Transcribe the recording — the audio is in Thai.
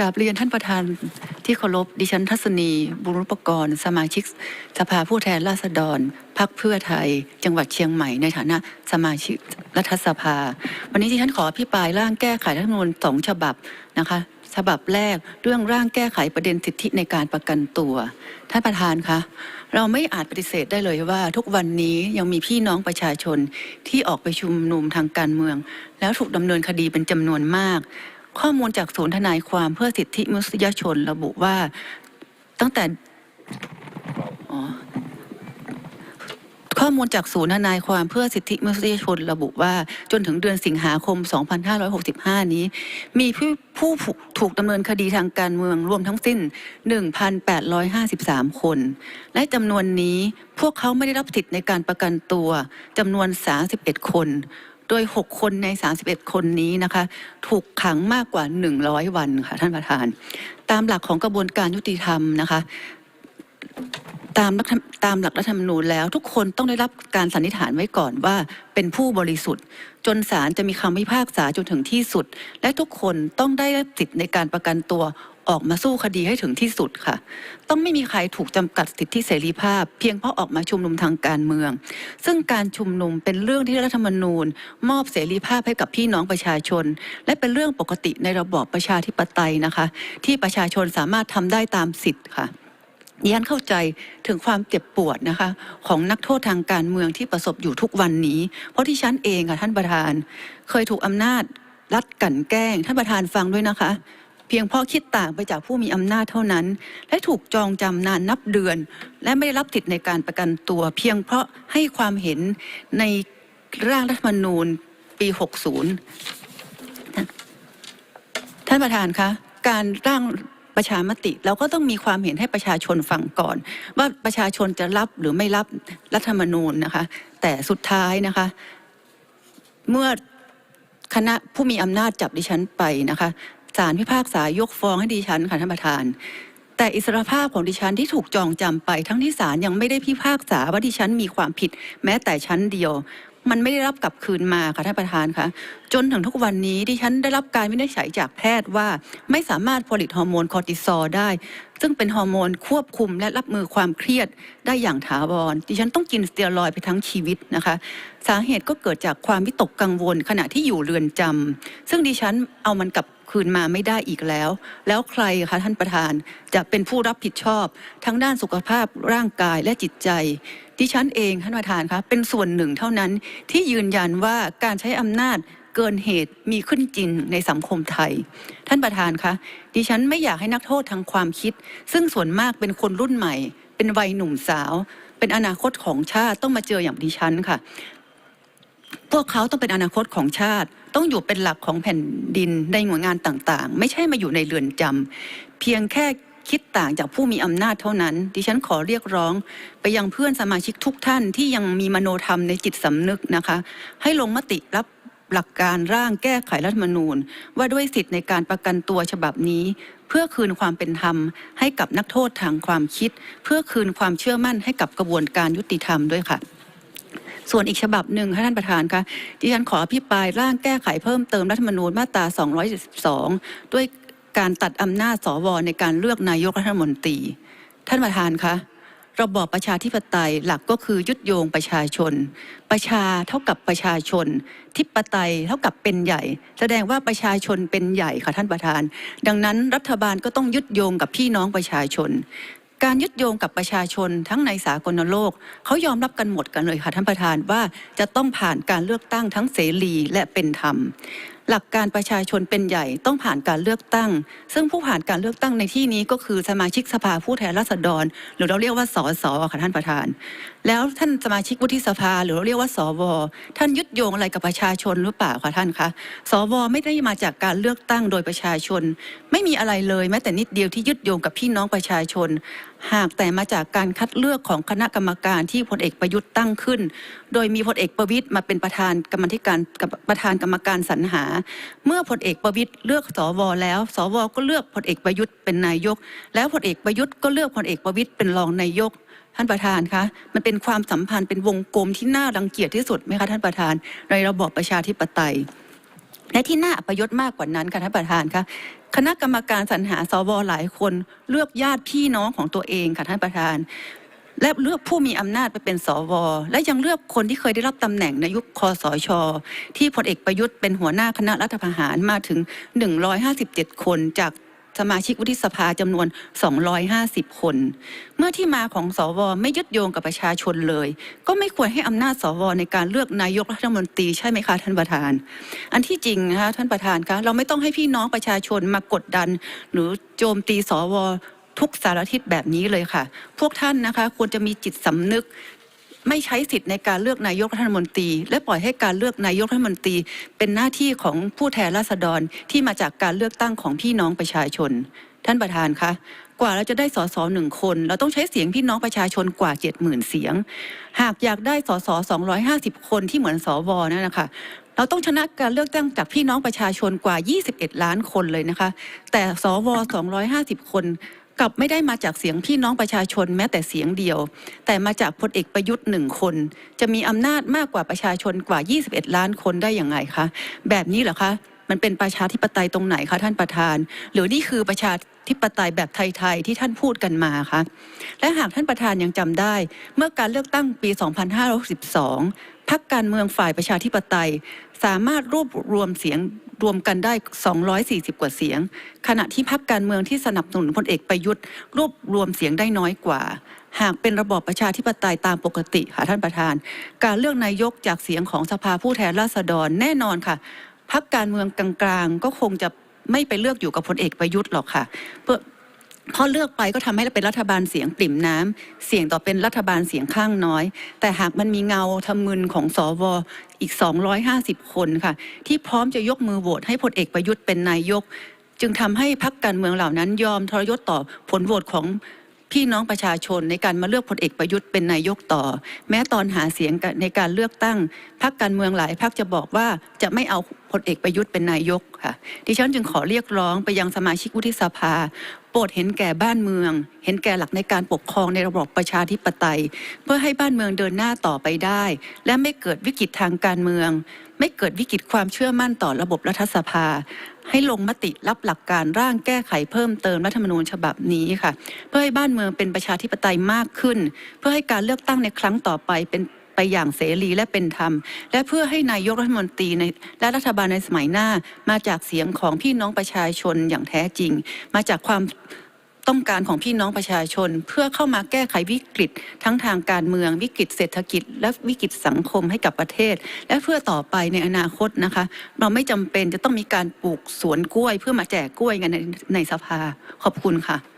กราบเรียนท่านประธานที่เคารพดิฉันทัศนี บุรุปกรณ์ สมาชิก สภาผู้แทนราษฎรพักเพื่อไทย จังหวัดเชียงใหม่ในฐานะสมาชิกรัฐสภา วันนี้ดิฉันขออภิปรายร่างแก้ไขรัฐธรรมนูญสองฉบับนะคะ ฉบับแรกเรื่องร่างแก้ไขประเด็นสิทธิในการประกันตัว ท่านประธานคะเราไม่อาจปฏิเสธได้เลยว่า ทุกวันนี้ยังมีพี่น้องประชาชนที่ออกไปชุมนุมทางการเมือง แล้วถูกดำเนินคดีเป็นจำนวนมาก ข้อมูลจากศูนย์ทนายความเพื่อสิทธิมนุษยชนระบุว่าตั้งแต่ข้อมูลจากศูนย์ทนายความเพื่อสิทธิมนุษยชนระบุว่าจนถึงเดือนสิงหาคม 2565 นี้ มีผู้ผู้ถูกดำเนินคดีทางการเมืองรวมทั้งสิ้น 1,853 คน และจำนวนนี้พวกเขาไม่ได้รับสิทธิ์ในการประกันตัวจำนวน 31 คน โดย 6 คนใน 31 คนนี้นะคะ ถูกขังมากกว่า 100 วันค่ะท่านประธาน ตามหลักของกระบวนการยุติธรรมนะคะ ตามตามหลักรัฐธรรมนูญแล้ว ทุกคนต้องได้รับการสันนิษฐานไว้ก่อนว่าเป็นผู้บริสุทธิ์ จนศาลจะมีคำพิพากษาจนถึงที่สุด และทุกคนต้องได้รับสิทธิ์ในการประกันตัวออกมาสู้คดีให้ถึงที่สุดค่ะ ต้องไม่มีใครถูกจำกัดสิทธิเสรีภาพ เพียงเพราะออกมาชุมนุมทางการเมือง ซึ่งการชุมนุมเป็นเรื่องที่รัฐธรรมนูญ มอบเสรีภาพให้กับพี่น้องประชาชน และเป็นเรื่องปกติในระบอบประชาธิปไตยนะคะ ที่ประชาชนสามารถทำได้ตามสิทธิ์ค่ะ ดิฉันเข้าใจถึงความเจ็บปวดนะคะ ของนักโทษทางการเมืองที่ประสบอยู่ทุกวันนี้ เพราะที่ฉันเองค่ะท่านประธาน เคยถูกอำนาจรัฐกลั่นแกล้ง ท่านประธานฟังด้วยนะคะ เพียงเพราะคิดต่างไปจากผู้มีอำนาจเท่านั้น และถูกจองจำนานนับเดือน และไม่ได้รับสิทธิ์ในการประกันตัว เพียงเพราะให้ความเห็นในร่างรัฐธรรมนูญปี 60 ท่านประธานคะการร่าง ประชามติเราก็ต้องมีความเห็นให้ประชาชนฟังก่อน ว่าประชาชนจะรับหรือไม่รับรัฐธรรมนูญนะคะ แต่สุดท้ายนะคะ เมื่อคณะผู้มีอำนาจจับดิฉันไปนะคะศาลพิพากษายกฟ้องให้ดิฉันค่ะท่านประธาน แต่อิสรภาพของดิฉันที่ถูกจองจำไป ทั้งที่ศาลยังไม่ได้พิพากษาว่าดิฉันมีความผิด แม้แต่ชั้นเดียว มันไม่ได้รับกลับคืนมาค่ะท่านประธานคะจนถึงทุกวันนี้ดิฉันได้รับการวินิจฉัยจากแพทย์ว่าไม่สามารถผลิตฮอร์โมนคอร์ติซอลได้ ซึ่งเป็นฮอร์โมนควบคุมและรับมือความเครียดได้อย่างถาวร ดิฉันต้องกินสเตียรอยไปทั้งชีวิตนะคะ สาเหตุก็เกิดจากความวิตกกังวลขณะที่อยู่เรือนจำซึ่งดิฉันเอามันกลับ คืนมาไม่ได้อีกแล้ว แล้วใครคะท่านประธานจะเป็นผู้รับผิดชอบทั้งด้านสุขภาพร่างกายและจิตใจดิฉันเองท่านประธานคะเป็นส่วนหนึ่งเท่านั้นที่ยืนยันว่าการใช้อำนาจเกินเหตุมีขึ้นจริงในสังคมไทย ท่านประธานคะดิฉันไม่อยากให้นักโทษทางความคิด ซึ่งส่วนมากเป็นคนรุ่นใหม่ เป็นวัยหนุ่มสาว เป็นอนาคตของชาติต้องมาเจออย่างดิฉันค่ะ พวกเขาต้องเป็นอนาคตของชาติ ต้องอยู่เป็นหลักของแผ่นดินในหน่วยงานต่างๆ ไม่ใช่มาอยู่ในเรือนจำเพียงแค่คิดต่างจากผู้มีอำนาจเท่านั้น ดิฉันขอเรียกร้องไปยังเพื่อนสมาชิกทุกท่านที่ยังมีมโนธรรมในจิตสำนึกนะคะ ให้ลงมติรับหลักการร่างแก้ไขรัฐมนูญ ว่าด้วยสิทธิ์ในการประกันตัวฉบับนี้ เพื่อคืนความเป็นธรรม ให้กับนักโทษทางความคิด เพื่อคืนความเชื่อมั่นให้กับกระบวนการยุติธรรมด้วยค่ะ ส่วนอีกฉบับหนึ่งค่ะท่านประธานคะดิฉันขออภิปรายร่างแก้ไขเพิ่มเติมรัฐธรรมนูญมาตรา 272 ด้วยการตัดอำนาจสวในการเลือกนายกรัฐมนตรี ท่านประธานคะระบอบประชาธิปไตยหลักก็คือยึดโยงประชาชน ประชาเท่ากับประชาชน ทิปไตยเท่ากับเป็นใหญ่ แสดงว่าประชาชนเป็นใหญ่ค่ะท่านประธาน ดังนั้นรัฐบาลก็ต้องยึดโยงกับพี่น้องประชาชน การยึดโยงกับประชาชนทั้งในสากลโลกเขายอมรับกันหมดกันเลยค่ะท่านประธานว่าจะต้องผ่านการเลือกตั้งทั้งเสรีและเป็นธรรม หลักการประชาชนเป็นใหญ่ต้องผ่านการเลือกตั้ง ซึ่งผู้ผ่านการเลือกตั้งในที่นี้ก็คือสมาชิกสภาผู้แทนราษฎร หรือเราเรียกว่าสสค่ะท่านประธาน แล้วท่านสมาชิกวุฒิสภาหรือเราเรียกว่าสวท่านยึดโยงอะไรกับประชาชนหรือเปล่าคะท่านคะสวไม่ได้มาจากการเลือกตั้งโดยประชาชน ไม่มีอะไรเลยแม้แต่นิดเดียวที่ยึดโยงกับพี่น้องประชาชน หากแต่มาจากการคัดเลือกของคณะกรรมการที่พลเอกประยุทธ์ตั้งขึ้น โดยมีพลเอกประวิตยมาเป็นประธานกรรมธิการประธานกรรมการสรรหา เมื่อพลเอกประวิตยเลือกสวแล้ว สวก็เลือกพลเอกประยุทธ์เป็นนายก แล้วพลเอกประยุทธ์ก็เลือกพลเอกประวิตยเป็นรองนายกท่านประธานคะ มันเป็นความสัมพันธ์เป็นวงกลมที่น่ารังเกียจที่สุดไหมคะท่านประธานในระบอบประชาธิปไตย และที่น่าอัปยศมากกว่านั้นค่ะท่านประธานคะคณะกรรมการสรรหาสวหลายคนเลือกญาติพี่น้องของตัวเองค่ะท่านประธาน และเลือกผู้มีอำนาจไปเป็นสว และยังเลือกคนที่เคยได้รับตำแหน่งในยุคคอสช ที่พลเอกประยุทธ์เป็นหัวหน้าคณะรัฐประหารมาถึง 157 คนจาก สมาชิกวุฒิสภาจำนวน 250 คน เมื่อที่มาของสวไม่ยึดโยงกับประชาชนเลย ก็ไม่ควรให้อำนาจสวในการเลือกนายกรัฐมนตรีใช่ไหมคะท่านประธาน อันที่จริงนะคะท่านประธานคะเราไม่ต้องให้พี่น้องประชาชนมากดดัน หรือโจมตีสวทุกสารทิศแบบนี้เลยค่ะ พวกท่านนะคะควรจะมีจิตสำนึก ไม่ใช้สิทธิ์ในการเลือกนายกรัฐมนตรี และปล่อยให้การเลือกนายกรัฐมนตรี เป็นหน้าที่ของผู้แทนราษฎรที่มาจากการเลือกตั้งของพี่น้องประชาชน ท่านประธานคะกว่าเราจะได้สสหนึ่งคน เราต้องใช้เสียงพี่น้องประชาชนกว่า 70,000 เสียง หากอยากได้สส250 คนที่เหมือนสวนั่นนะคะเราต้องชนะการเลือกตั้งจากพี่น้องประชาชนกว่า 21 ล้านคนเลยนะคะ แต่สว 250 คน กลับไม่ได้มาจากเสียงพี่น้องประชาชนแม้แต่เสียงเดียว แต่มาจากพลเอกประยุทธ์หนึ่งคน จะมีอำนาจมากกว่าประชาชนกว่า 21 ล้านคนได้อย่างไงคะแบบนี้เหรอคะมันเป็นประชาธิปไตยตรงไหนคะท่านประธาน หรือนี่คือประชา ธิปไตยแบบไทยๆที่ท่านพูดกันมาคะและหากท่านประธานยังจำได้ เมื่อการเลือกตั้งปี 2562พรรคการเมืองฝ่ายประชาธิปไตย สามารถรวบรวมเสียงรวมกันได้ 240 กว่าเสียง ขณะที่พรรคการเมืองที่สนับสนุนพลเอกประยุทธ์ รวบรวมเสียงได้น้อยกว่า หากเป็นระบอบประชาธิปไตยตามปกติค่ะท่านประธาน การเลือกนายกจากเสียงของสภาผู้แทนราษฎรแน่นอนค่ะพรรคการเมืองกลางๆก็คงจะ ไม่ไปเลือกอยู่กับพลเอกประยุทธ์หรอกค่ะเพื่อพราะเลือกไปก็ทำให้เป็นรัฐบาลเสียงปริ่มน้ำเสี่ยงต่อเป็นรัฐบาลเสียงข้างน้อย แต่หากมันมีเงาทำมึนของสวอีก 250 คนค่ะ ที่พร้อมจะยกมือโหวตให้พลเอกประยุทธ์เป็นนายก จึงทำให้พรรคการเมืองเหล่านั้นยอมทรยศต่อผลโหวตของ พี่น้องประชาชนในการมาเลือกพลเอกประยุทธ์เป็นนายกต่อ แม้ตอนหาเสียงในการเลือกตั้งพรรคการเมืองหลายพรรคจะบอกว่าจะไม่เอาพลเอกประยุทธ์เป็นนายกค่ะ ดิฉันจึงขอเรียกร้องไปยังสมาชิกวุฒิสภา โปรดเห็นแก่บ้านเมือง เห็นแก่หลักในการปกครองในระบอบประชาธิปไตย เพื่อให้บ้านเมืองเดินหน้าต่อไปได้ และไม่เกิดวิกฤตทางการเมือง ไม่เกิดวิกฤตความเชื่อมั่นต่อระบบรัฐสภา ให้ลงมติรับหลักการร่างแก้ไขเพิ่มเติมรัฐธรรมนูญฉบับนี้ค่ะ เพื่อให้บ้านเมืองเป็นประชาธิปไตยมากขึ้น เพื่อให้การเลือกตั้งในครั้งต่อไปเป็น ไปอย่างเสรีและเป็นธรรม และเพื่อให้นายกรัฐมนตรีในและรัฐบาลในสมัยหน้า มาจากเสียงของพี่น้องประชาชนอย่างแท้จริง มาจากความต้องการของพี่น้องประชาชน เพื่อเข้ามาแก้ไขวิกฤต ทั้งทางการเมืองวิกฤตเศรษฐกิจ และวิกฤตสังคมให้กับประเทศ และเพื่อต่อไปในอนาคตนะคะ เราไม่จำเป็นจะต้องมีการปลูกสวนกล้วย เพื่อมาแจกกล้วยกันในในสภาขอบคุณค่ะ